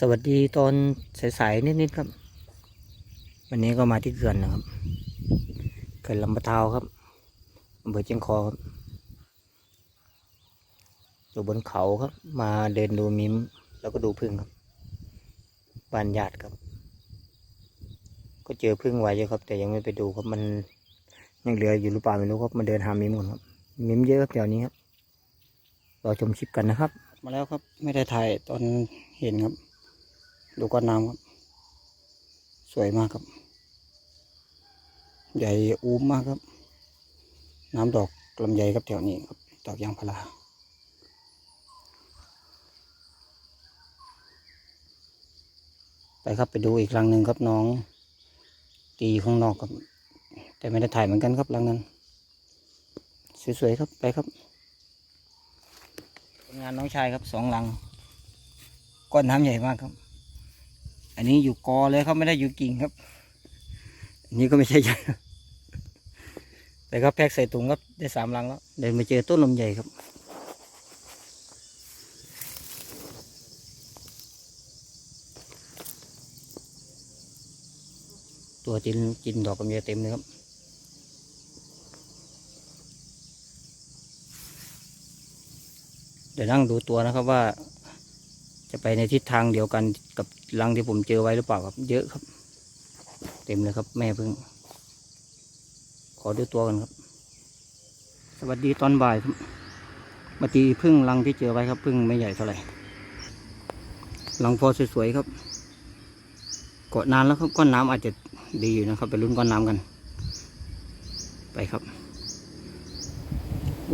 สวัสดีตอนสายๆนิดๆครับ วันนี้ก็มาที่เขื่อนนะครับเขื่อนลำปะทาวครับอำเภอเชียงคอครับอยู่บนเขาครับ มาเดินดูมิมแล้วก็ดูพึ่งครับบ้านญาติครับ ก็เจอพึ่งไว้เยอะครับ แต่ยังไม่ไปดูครับมันยังเหลืออยู่หรือเปล่าไม่รู้ครับมาเดินหามิมก่อนครับ มิมเยอะครับแถวนี้ครับรอชมคลิปกันนะครับ มาแล้วครับไม่ได้ถ่ายตอนเห็นครับ ดูก้อนน้ำครับ สวยมากครับ ใหญ่อูมมากครับ น้ำดอกลำไยครับแถวนี้ครับ ดอกยางพาราไปครับไปดูอีกรังหนึ่งครับน้อง ตีข้างนอกครับ แต่ไม่ได้ถ่ายเหมือนกันครับรังนั้นสวยๆครับไปครับผลงานน้องชายครับสองรัง ก้อนน้ำใหญ่มากครับ อันนี้อยู่กอเลยครับไม่ได้อยู่กิ่งครับอันนี้ก็ไม่ใช่ใหญ่แต่ก็แพ็กใส่ถุงครับได้สามลังแล้วเดินมาเจอต้นลำใหญ่ครับ ตัวจินจินดอกลำไยเต็มเลยครับเดี๋ยวนั่งดูตัวนะครับว่า จะไปในทิศทางเดียวกันกับรังที่ผมเจอไว้หรือเปล่าครับ เยอะครับ เต็มเลยครับ แม่พึ่ง ขอดูตัวกันครับ สวัสดีตอนบ่ายครับมาตีพึ่งรังที่เจอไว้ครับพึ่งไม่ใหญ่เท่าไหร่รังพอสวยๆครับเกาะนานแล้วครับก้อนน้ำอาจจะดีอยู่นะครับ ไปลุ้นก้อนน้ำกัน ไปครับ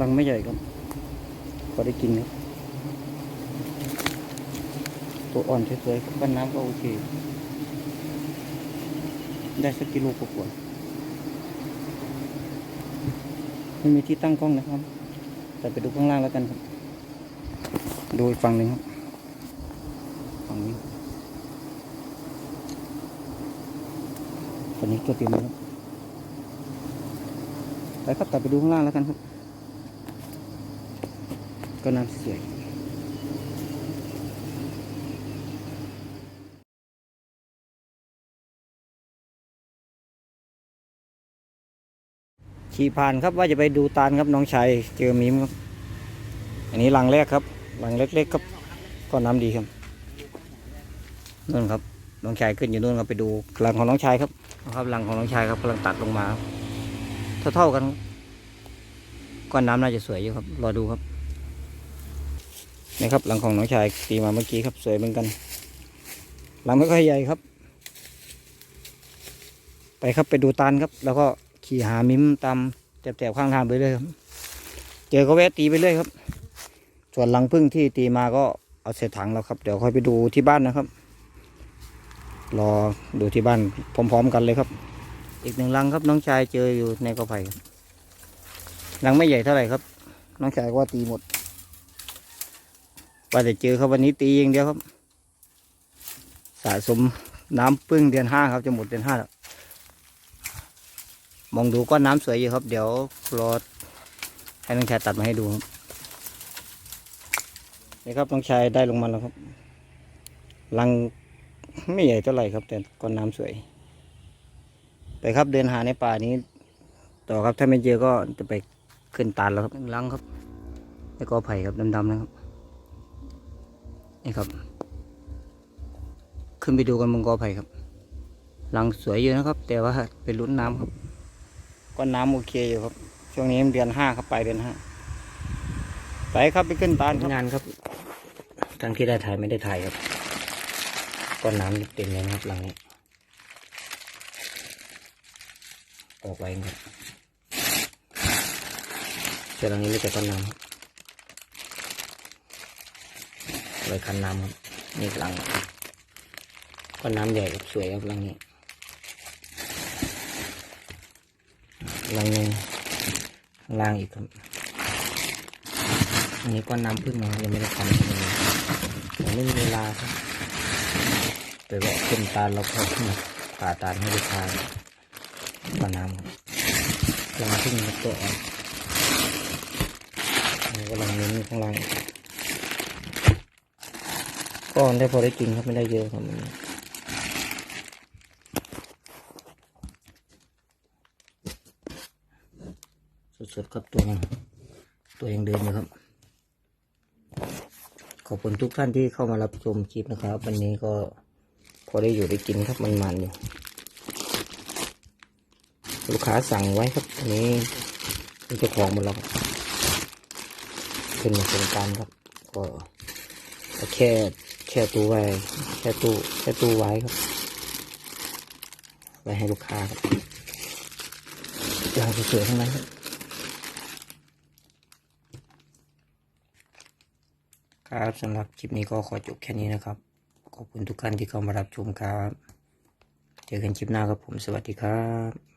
รังไม่ใหญ่ครับพอได้กินครับ ตัวอ่อนสวยๆก้อนน้ำก็โอเค ได้สักกิโลกว่าๆไม่มีที่ตั้งกล้องนะครับ แต่ไปดูข้างล่างแล้วกันครับ ดูอีกฝั่งหนึ่งครับ ฝั่งนี้ฝั่งนี้ตัวเต็มเลยครับไปครับแต่ไปดูข้างล่างแล้วกันครับ ก็น้ำสวย ขี่ผ่านครับว่าจะไปดูตาลครับน้องชายเจอมิมครับอันนี้ลังแรกครับลังเล็กๆครับก็น้ำดีครับนู่นครับน้องชายขึ้นอยู่นู่นครับไปดูลังของน้องชายครับนะครับลังของน้องชายครับกำลังตัดลงมาครับเท่าๆกันครับก้อนน้ำน่าจะสวยอยู่ครับรอดูครับนี่ครับลังของน้องชายตีมาเมื่อกี้ครับสวยเหมือนกันลังไม่ค่อยใหญ่ครับ ไปครับไปดูตาลครับ แล้วก็ ขี่หามิมตามแถบๆข้างทางไปเรื่อยครับ เจอก็แวะตีไปเรื่อยครับ ส่วนลังพึ่งที่ตีมาก็เอาใส่ถังแล้วครับ เดี๋ยวค่อยไปดูที่บ้านนะครับ รอดูที่บ้านพร้อม ๆ กันเลยครับ อีกหนึ่งลังครับน้องชายเจออยู่ในกอไผ่รับลังไม่ใหญ่เท่าไหร่ครับ น้องชายว่าตีหมดว่าแต่เจอครับวันนี้ตีอย่างเดียวครับ สะสมน้ำพึ่งเดือนห้าครับจะหมดเดือนห้าแล้ว มองดูก้อนน้ำสวยอยู่ครับ เดี๋ยวรอให้น้องชายตัดมาให้ดูครับนี่ครับน้องชายได้ลงมาแล้วครับรังไม่ใหญ่เท่าไหร่ครับ แต่ก้อนน้ำสวย ไปครับเดินหาในป่านี้ ต่อครับถ้าไม่เจอก็จะไปขึ้นตาลแล้วครับลังครับแล้วก็ไผ่ครับดำๆนะครับนี่ครับ ขึ้นไปดูกันบนกอไผ่ครับรังสวยอยู่นะครับ แต่ว่าเป็นลุ้นน้ำครับ ก็น้ำโอเคอยู่ครับ ช่วงนี้เดือนห้าครับไปเดือนห้าไปครับไปขึ้นตาลงานครับ ทั้งที่ได้ถ่ายไม่ได้ถ่ายครับก้นน้ำเต็มเลยนะครับหลังนี้ออกไว้ครับเจอหลังนี้ไม่แต่ก้นน้ำเลยคันน้ำครับนี่หลังก้อนน้ำใหญ่ครับสวยครับหลังนี้ ลังหนึ่งล่างอีกครับ อันนี้ก้อนน้ำพึ่งนะยังไม่ได้ทำเลยยังไม่มีเวลาครับไปแวะขึ้นตาลเราพอขึ้นมาผ่าตาลให้ลูกค้าก้อนน้ำครับลังพึ่งครับตัวอ่อนอันนี้ก็ลังนี้ข้างล่างก็ได้พอได้กินครับไม่ได้เยอะครับวันนี้ สดๆครับตัวยังตัวยังเดินอยู่ครับ ขอบคุณทุกท่านที่เข้ามารับชมคลิปนะครับ วันนี้ก็พอได้อยู่ได้กินครับมันมันๆอยู่ลูกค้าสั่งไว้ครับอันนี้เป็นเจ้าของหมดแล้วขึ้นมาโครงการครับก็ก็แค่แค่ตู้ไว้แค่ตู้แค่ตู้ไว้ครับไว้ให้ลูกค้าครับอย่างสวยๆทั้งนั้นครับ ครับสำหรับคลิปนี้ก็ขอจบแค่นี้นะครับ ขอบคุณทุกท่านที่เข้ามารับชมครับ เจอกันคลิปหน้าครับผมสวัสดีครับ